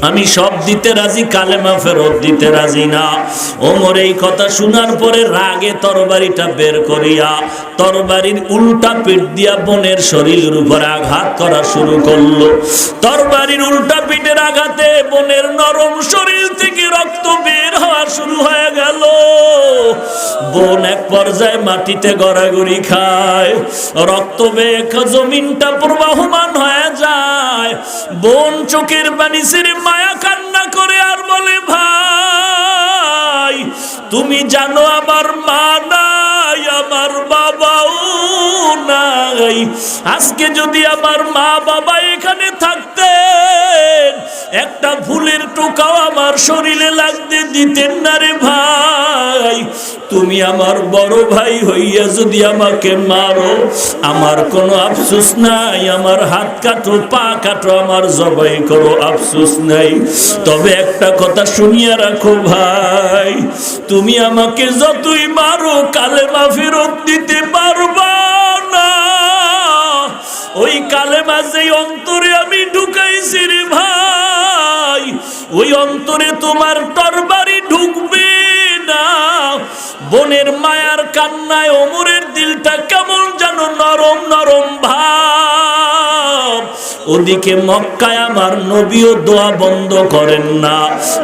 আমি সব দিতে রাজি, কালেমা ফেরত দিতে রাজি না। ওমর এই কথা শোনার পরে রাগে তরবারিটা বের করিয়া তরবারির উল্টা পিঠ দিয়া বোনের শরীরের উপর আঘাত করা শুরু করল। তরবারির উল্টা পিঠের আঘাতে বোনের নরম শরীর থেকে রক্ত বের হওয়া শুরু হয়ে। বোন এক পর্যায়ে মাটিতে গড়াগড়ি খায়। রক্ত বেগ জমিনটা প্রবাহমান হয়ে যায়। বোন চোখের পানি ছেড়ে মায়া কান্না করে আর বলে, ভাই, তুমি জানো আমার মা নাই, আমার নাই। আজকে যদি আমার মা বাবা এখানে থাকতেন, একটা ফুলের টোকাও আমার শরীরে লাগতে দিতেন না রে ভাই। তুমি আমার বড় ভাই হইয়া যদি আমাকে মারো, আমার কোনো আফসোস নাই, আমার হাত কাটো, পা কাটো, আমার জবাই করো, আফসোস নাই। তবে একটা কথা শুনিয়া রাখো ভাই, তুমি আমাকে যতই মারো, কালেমা ফেরত দিতে পারবা যেই অন্তরে আমি ঢুকাইছি রে ভাই। ওই অন্তরে তোমার তরবারি ঢুকবে না। বনের মায়ার কান্নায় ওমরের দিলটা কেমন যেন নরম নরম ভাব। ওদিকে মক্কায় আমার নবীও দোয়া বন্ধ করেন না।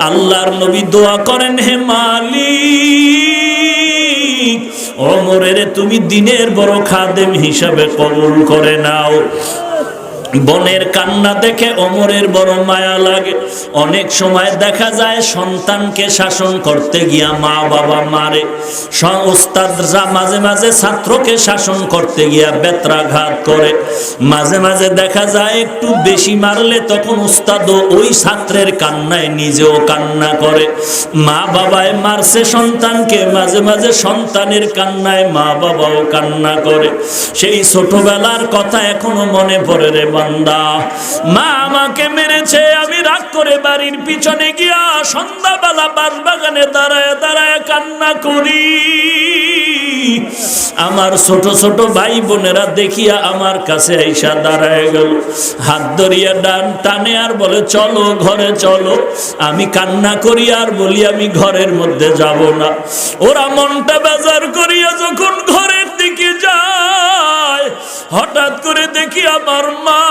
আল্লাহর নবী দোয়া করেন, হে মালিক, অমরের তুমি দিনের বড় খাদেম হিসাবে কবুল করে নাও। বনের কান্না দেখে অমরের বড় মায়া লাগে। অনেক সময় দেখা যায় সন্তানকে শাসন করতে গিয়া মা বাবা মারে। ওস্তাদরা মাঝে মাঝে ছাত্রকে শাসন করতে গিয়া বেত্রাঘাত করে। মাঝে মাঝে দেখা যায় একটু বেশি মারলে তখন উস্তাদও ওই ছাত্রের কান্নায় নিজেও কান্না করে। মা বাবায় মারছে সন্তানকে, মাঝে মাঝে সন্তানের কান্নায় মা বাবাও কান্না করে। সেই ছোটবেলার কথা এখনও মনে পড়ে রে বান্দা। মা আমাকে মেরেছে, আমি রাগ করে বাড়ির পিছনে গিয়া সন্ধ্যাবেলা বাস বাগানে দাঁড়ায় দাঁড়ায় কান্না করি। আমার ছোট ছোট ভাই বোনেরা দেখিয়া আমার কাছে আইসা দাঁড়ায় গেল। হাত ধরিয়া ডান টানে আর বলে, চলো ঘরে চলো। আমি কান্না করি আর বলি, আমি ঘরের মধ্যে যাব না। ওরা মনটা বেজার করিয়া যখন ঘরের দিকে যায় হঠাৎ করে দেখি আমার মা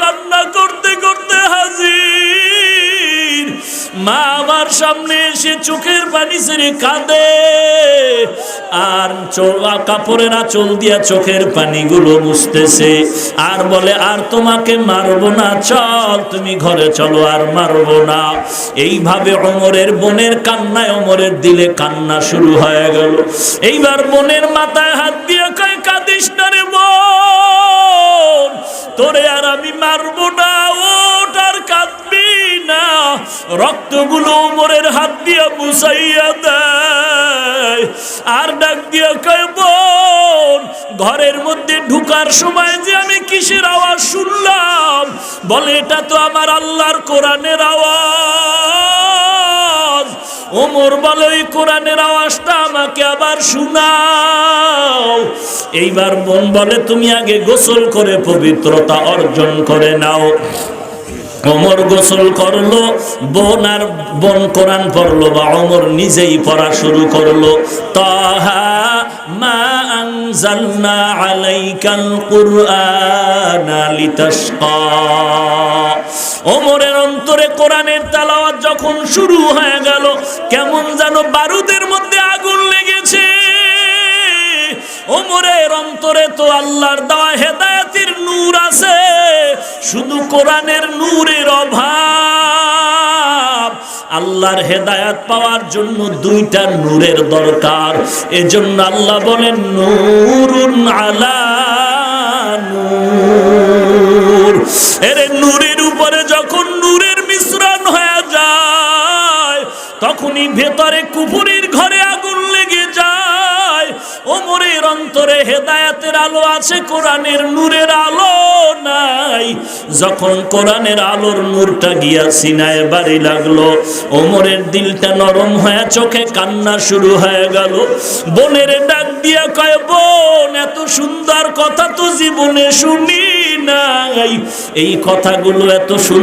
কান্না করতে করতে হাজির। মা আমার সামনে এসে চোখের পানি ছেড়ে কাঁদে। আর কাপড়ের আঁচল দিয়া চোখের পানিগুলো মুছতেছে। আর বলে, আর তোমাকে মারবো না, চল তুমি ঘরে চলো, আর মারবো না। এইভাবে অমরের বোনের কান্নায় অমরের দিলে কান্না শুরু হয়ে গেল। এইবার বোনের মাথায় রক্তগুলো ওমরের হাত দিয়ে মুসাইয়া দেয়। আর ডাক দিয়ে কয়, বোন, ঘরের মধ্যে ঢুকার সময় যে আমি কিসের আওয়াজ শুনলাম? বলে, এটা তো আমার আল্লাহর কোরআনের আওয়াজ। ওমর বলে, ওই কোরআনের আওয়াজটা আমাকে আবার শোনাও। এইবার বোন বলে, তুমি আগে গোসল করে পবিত্রতা অর্জন করে নাও। অমর গোসল করল, বোন আর বোন কোরআন পড়ল বা অমর নিজেই পড়া শুরু করল। তাহা মা আনজালনা আলাইকাল কুরআনা লিতাশকা। ওমরের অন্তরে কোরআনের তালাওয়াত যখন শুরু হয়ে গেল, কেমন যেন বারুদের মধ্যে ওমরের অন্তরে তো আল্লাহর দেওয়া হেদায়াতের নূর আছে। শুধু কোরআনের নূরের অভাব। আল্লাহর হেদায়াত পাওয়ার জন্য দুইটা নূরের দরকার। এজন্য আল্লাহ বলেন, নূরুন আলা নূর। এর নূরের উপরে যখন নূরের মিশ্রণ হয়ে যায়, তখনই ভেতরে কুপুরির ঘরে হেদায়াতের আলো আছে, কোরআনের নূরের আলো নাই। যখন কোরআনের আলোর নূরটা গিয়া সিনায় বাড়ি লাগল, ওমরের দিলটা নরম হয়ে চোখে কান্না শুরু হয়ে গেল। বোনের ডাক দিয়া কয়, বোন, এত সুন্দর কথা তো জীবনে শুনি নাই। এই কথাগুলো এত সুন্দর